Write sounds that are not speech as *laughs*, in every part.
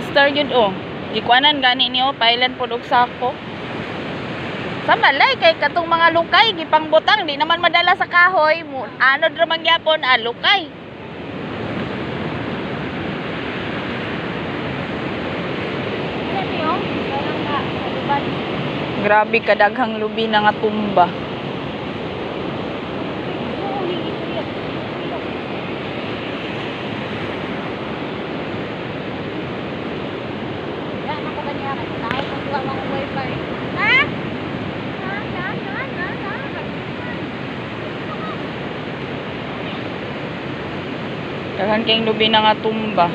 Plaster yun oh. Gikuanan gani niyo pailan pod og sako. Sa malay kay katong mga lukay gipangbutang di naman madala sa kahoy. Ano ra man gyapon ah lukay. Oh. Kaliban. Grabe kadaghang lubi na nga tumba. Oo, higit yan. Yan ako kanya kay tao ko tuwa mga wifi. Ha? Ha? Ha? Ha? Ha? Ha? Kayong lubi na nga tumba.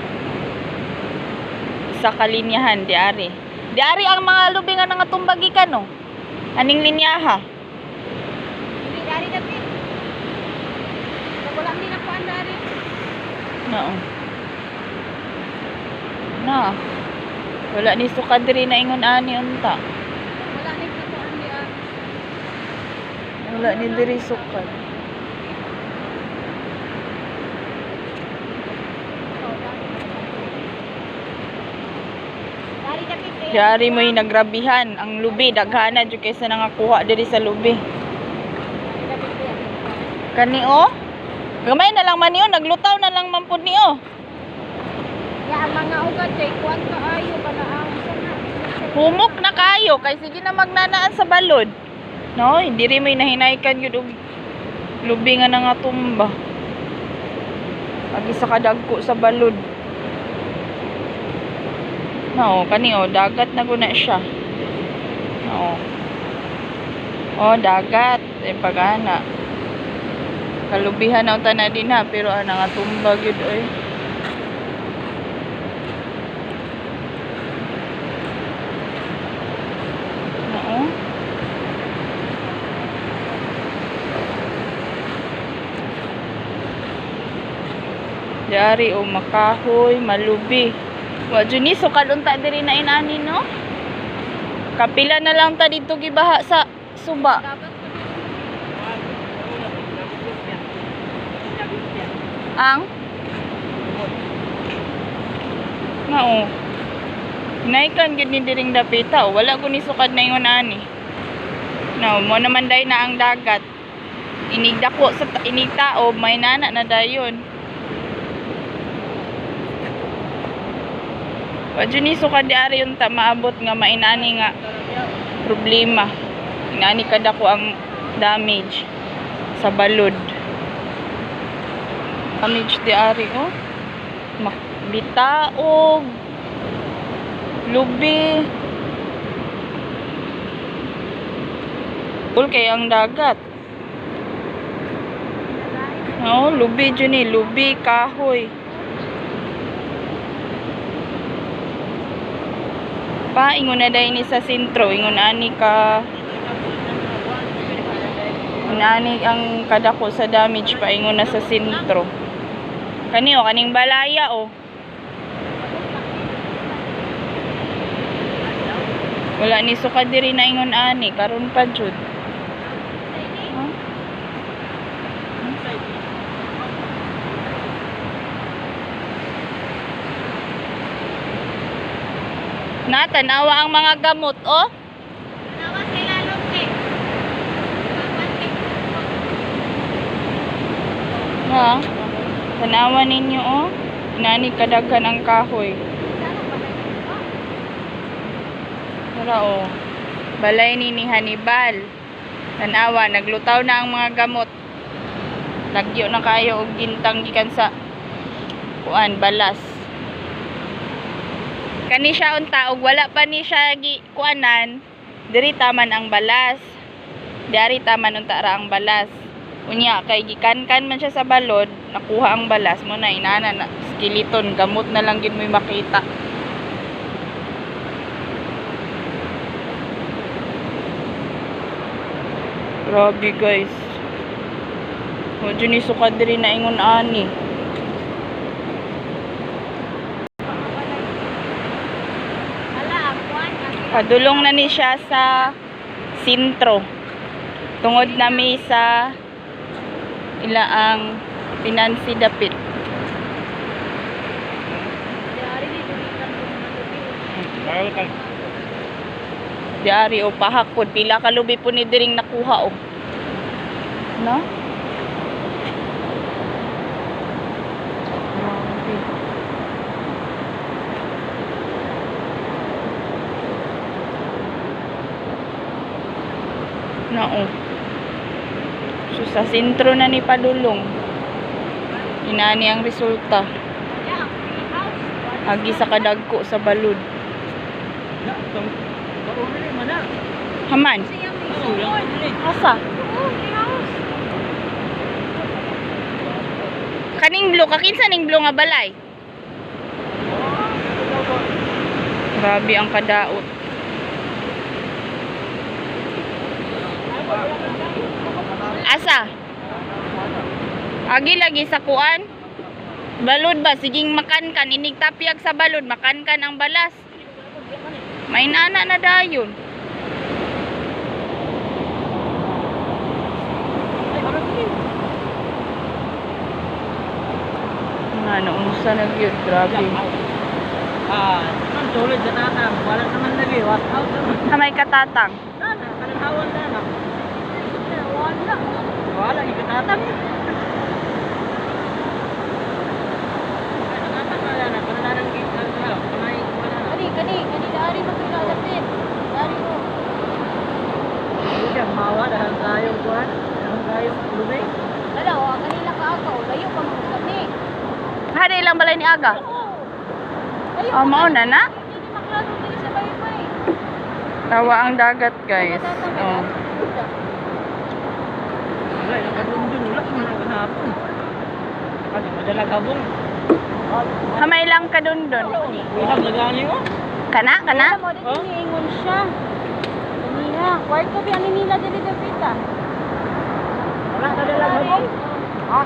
Sa kalinyahan di ari. Di ari ang mga lubi nga nga tumba gikan no. Aning linyaha. Hindi dari dati. Wala din ako andari. No. Na. Wala ni sukad diri na ingon ani unta. Wala ni andi ah. Wala ni diri sukad. Dari dati. Yari mo yung nagrabihan. Ang lubi, daghana dyan kaysa nangakuha diri sa lubi. Kani o? Gamay na lang man niyo, naglutaw na lang man po niyo. Ya ang mga ugat kay kuan ka ayo ba na ang. Humok na kayo, kay sige na magnanaan sa balod. No, hindi rin may nahinaykan yun og lubi nga na nga tumba. Agi sa kadagko sa balod. No, kani o, dagat na guna siya. No. Oh, dagat. Eh, pagana. Kalubihan na na din ha, pero ana nga tumba gyud oy. Oo. Dari o makahoy, malubi. Wa jud ni sukad unta diri na inani no. Kapila na lang ta dito gibaha sa suba. Ang Mao. Naikan gid ni diring dapita, o. wala ko ni sukad na ingon ani. No, mo naman day na ang dagat. Inigdako sa ta- inigtao, may nana na dayon. Wadyo ni sukad di ari yung ta maabot nga mainani nga problema. Inani kada ko ang damage sa balod. Damage di ari oh. Bitaog. Lubi. Ul kay ang dagat. No, lubi dyan eh. Lubi, kahoy. Pa, ingon na dahil ni sa sintro. Ingon ani ka... Ani ang kadako sa damage pa. Ingon na sa sintro. Kani o, kaning balaya o. Wala ni sukad diri na ingon ani. Karon pa jud. Na, tanawa ang mga gamot, oh. nawa sila lumti. Ha? Tanawa ninyo, oh. Nani kadaghan ang kahoy. Tara, oh. Balay ni ni Hannibal. Tanawa, naglutaw na ang mga gamot. Lagyo na kayo og gintang gikan sa kuan balas. Kani siya unta og wala pa ni siya kuanan. Diri taman ang balas. Dari taman unta ra ang balas. Unya kay gikan-kan man siya sa balod, nakuha ang balas mo na inana na skeleton gamot na lang gid mo makita. Grabe guys. O dyan isukad diri na ingon ani. Padulong na ni siya sa sintro. Tungod na mi sa ilaang pinansi dapit. Diari o pahakpod pila ka lubi po ni diring nakuha o. No? Nao. So sa sentro na ni Padulong. Inani ang resulta. Agi sa kadagko sa balud. Haman. Asa? Kaning blue, kakinsa ning blue nga balay? Grabe ang kadaot. Asa? Agi lagi sa kuan? Balod ba? Siging makan kan. Inig tapyag sa balod. Makan kan ang balas. May nana na dayon. Nga, naunsa na yun. Grabe. Ah, tulad sa tatang, wala naman naman. Kamay katatang. Sana, kananawan na na. Wala. Wala, wala. Hindi siya, mawa dahil tayong kuhan, dahil tayong lumay. Ala, o, kanila ka ako. Layo pa mga kani. Hari lang balay ni Aga. Oo. Oh, mao kani. na na. Hindi maklaro dili sa baybay. Tawa ang dagat, guys. Oh. Wala, nakadundun, wala, wala kahapon. Kasi madala kabong. Kamay lang ka dun dun. Ilang mo? Kana, kana? Wala mo, dito niingon siya. Kanina. Kwarto ni nila dili dapita. Wala, nadala kabong. Ha?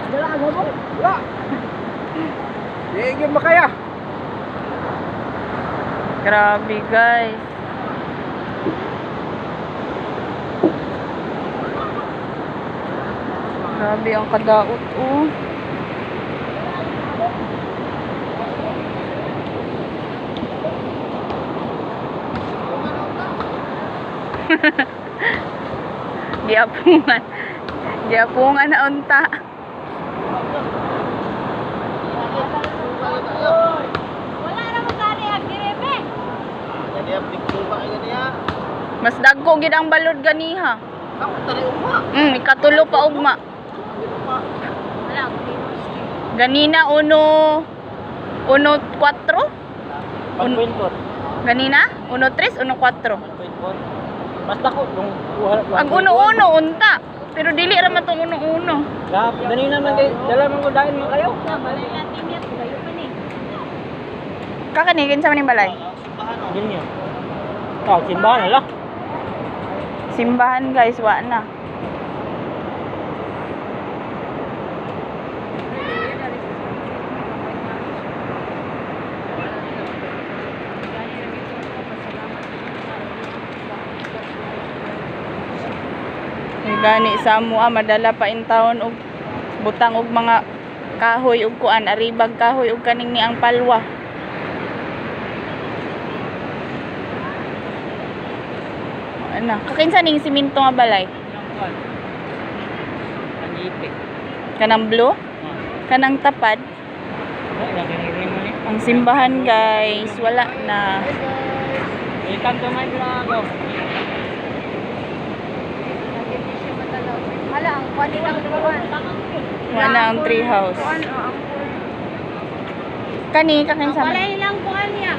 Nadala kabong? Wala. Ba kaya? Grabe, guys. Grabe ang kadaot, oh. *laughs* Giapungan. Giapungan na unta. Wala na mo gani ag direbe. Jadi ang picture ba kayo niya? Mas dagko gid ang balod ganiha. Ako tari uma. Mm, ikatulo pa ugma. Ganina uno uno 4? Pag-pintor. Ganina? Uno 3, uno 4. Basta ko, kuha. Ang uno-uno unta. Pero dili ra man tong uno-uno. Gap, ganina man kayo. Dala man ko dahil mo kayo. na balay natin yan. Layo pa ni. Kakanigin sa maning balay. Ganyan. Oh, simbahan ala. Simbahan guys, wa na. Gani sa amo ah, madala pa in taon og butang og mga kahoy og kuan aribag kahoy og kaning ni ang palwa. Ano, kakinsa ning siminto nga balay? Kanang blue? Kanang tapad? Ang simbahan guys, wala na. Welcome to my vlog. Kuwani lang ang tree house. Kani kakin sa. Wala ilang kuwan ano niya.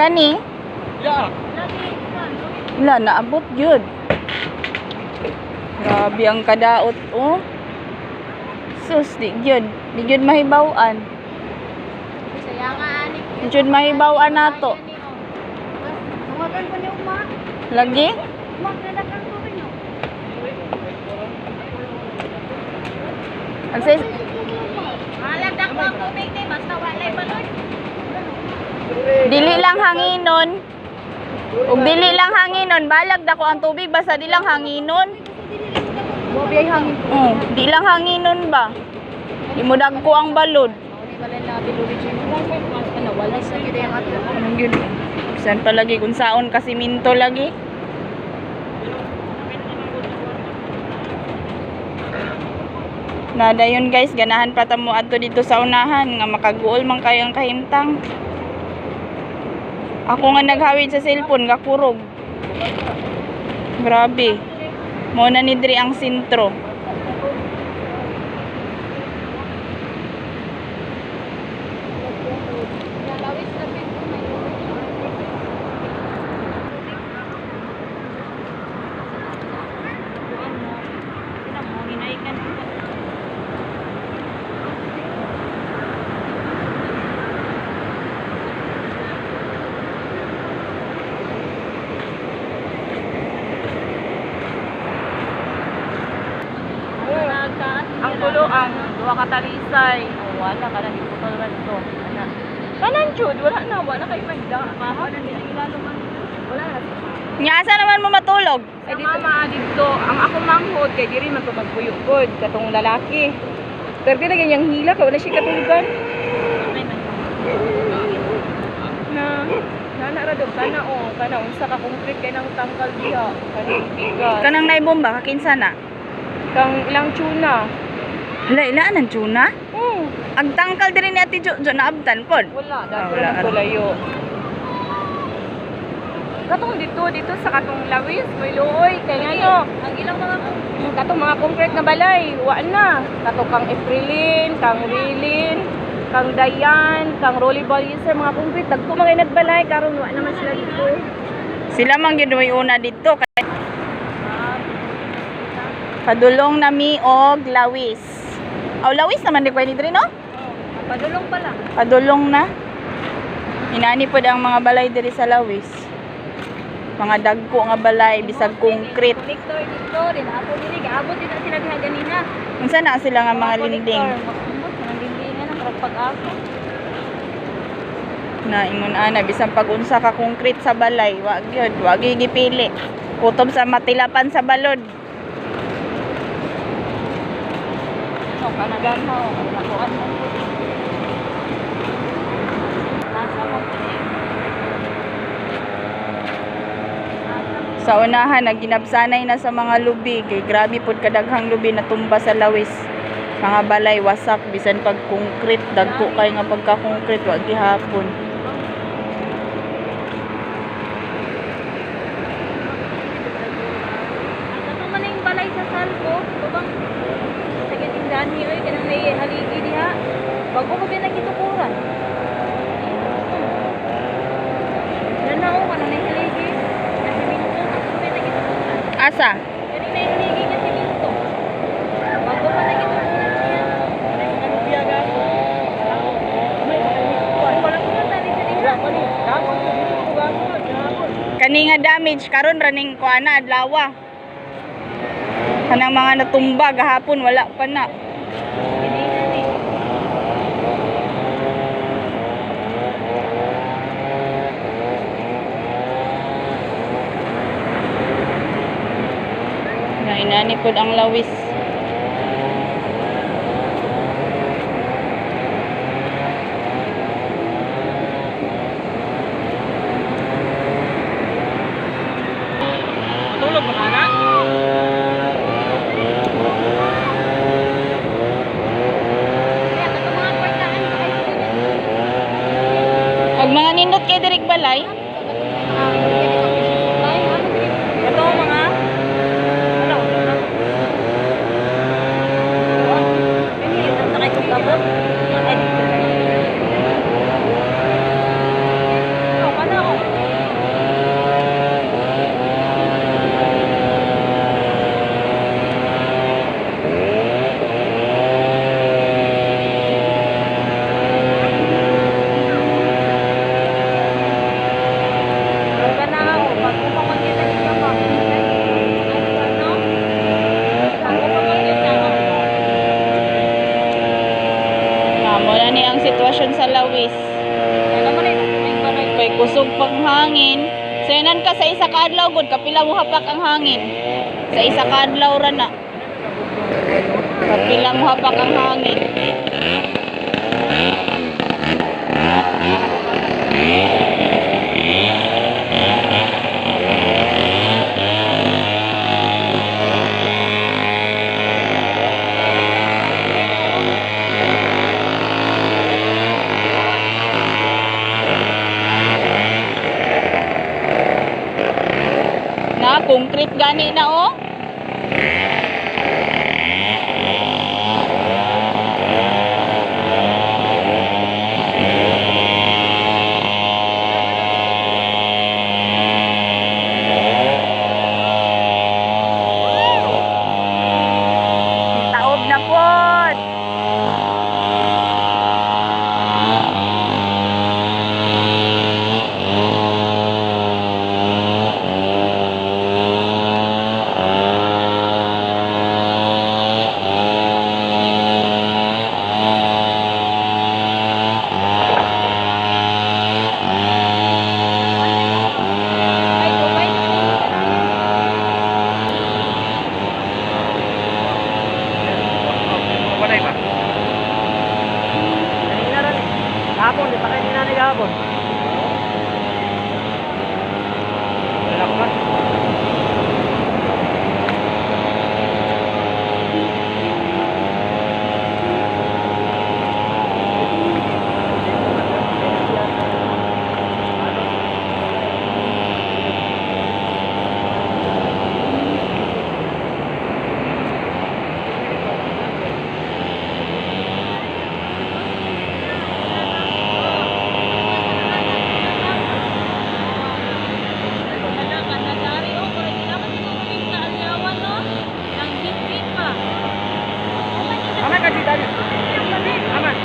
Kani? Ya. Wala naabot yun. Grabe ang kadaot oh. Sus, di yun. Di yun mahibawan. Sayang ani. Di yun mahibawan nato. Tumagal pa oh. ni Uma. Lagi? No? Agsis, Maladak mo ang tubig, di. Basta walay balon. dili lang hanginon. Ug dili lang hanginon, balag dako ang tubig basta di lang hanginon. Bobi ay hangin. Oh, di lang hanginon ba? Di mo dagko ang balod. Wala sa gida yung ato. Anong yun? Saan pa lagi kung saon kasi minto lagi? Nada yun guys, ganahan pa tamo adto dito sa unahan nga makaguol man kayang kahimtang. Ako nga naghawid sa cellphone nga kurog. Grabe. Mo na ni diri ang sintro. Nalawis na pin ko, may Ang tulo ang duha ka Oh, wala ka na dito ka rin to. Ana. Kanan jud, wala na, wala kay magda. Maha na nila ilalo man. Wala na. Nya asa naman mo matulog? Ay dito mama dito, ang ako manghod kay diri magpuyugod katong lalaki. Pero di niyang hila kay wala siya katulugan. Na nana ra dog kana o kana unsa ka concrete kay nang tangkal diha kanang. Kanang naibomba kakinsa na. Kang ilang tuna. Hala, ilaan ang tuna? Oh, Ang tangkal diri ni Ate Jojo na abtan pod. wala Ah, wala, lang ko layo. Katong dito dito sa katong lawis, may luoy kay ngano. Ang ilang mga katong mga concrete na balay, wa na. Kato kang Efrilin, kang Rilin, kang Dayan, kang Rolly Ball user, mga concrete. Dagko mga nagbalay, karon wa naman sila dito. Sila man gyud way una dito kay Padulong na mi og lawis. Aw lawis naman di pwede diri no? Padulong pa lang. Padulong na. Inani pod ang mga balay diri sa lawis. Mga dagko nga balay bisag concrete. Victor dito, rin ako dili, gaabot din ang sinabi nga ganina. Unsa na sila nga mga linding? Mga lindingan ang karagpag ako. na ingon ana bisan pag unsa ka concrete sa balay wa gyud wa gipili kutob sa matilapan sa balod Ano, kanagan mo, nakuan mo. Sa unahan naginabsanay na sa mga lubi. Kay grabe pud kadaghang lubi na tumba sa lawis. Mga balay wasak bisan pag concrete dagko kay nga pagka concrete wa gihapon Ano man yung balay sa salpo? Babang sa gating dani oy kanang may haligi diha. Bago ko din nagitukuran. Nanao ka nang haligi. Kasi minto ako din nagitukuran. asa Kani may haligi nga si minto. Bago pa nagitukuran niya. Nang biyaga. Wala ko na tali sa diha. Kani nga damage. Karon raning kuana adlaw kanang mga natumba gahapon wala pa na. Hindi na ni. na inani pud ang lawis Tulog mo na Kaya kato mga kwartaan sa kayo ag mga nindot kay dirig balay Ito mga ano? Ano ka na oh? ang sitwasyon sa Lawis. Alam mo na yung tuming balay. Kay kusog pang hangin. Senan ka sa isa ka adlaw gud kapila mo hapak ang hangin. Sa isa ka adlaw ra na. Kapila mo hapak ang hangin. Gani na oh. Hapon, di pa kanina ni hapon. Lalakman. Wala ka na dari o. Kung hindi naman siguro yung kaalyawan, no? Yung git-git pa. Aman ka dito. Aman.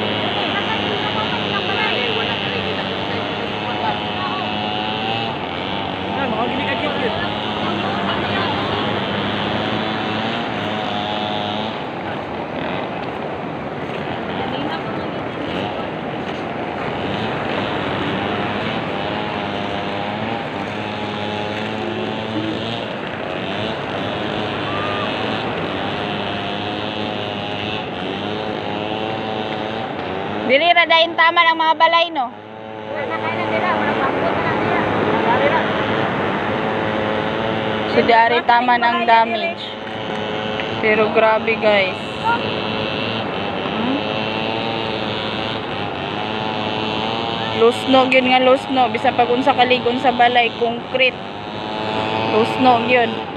Ah, mga gini ka dito. Dili ra dayon tama ang mga balay no. Si Dari tama ng damage. Pero grabe guys. Hmm? Lusno gyud nga lusno bisa pag unsa kaligon sa balay concrete. Lusno gyud.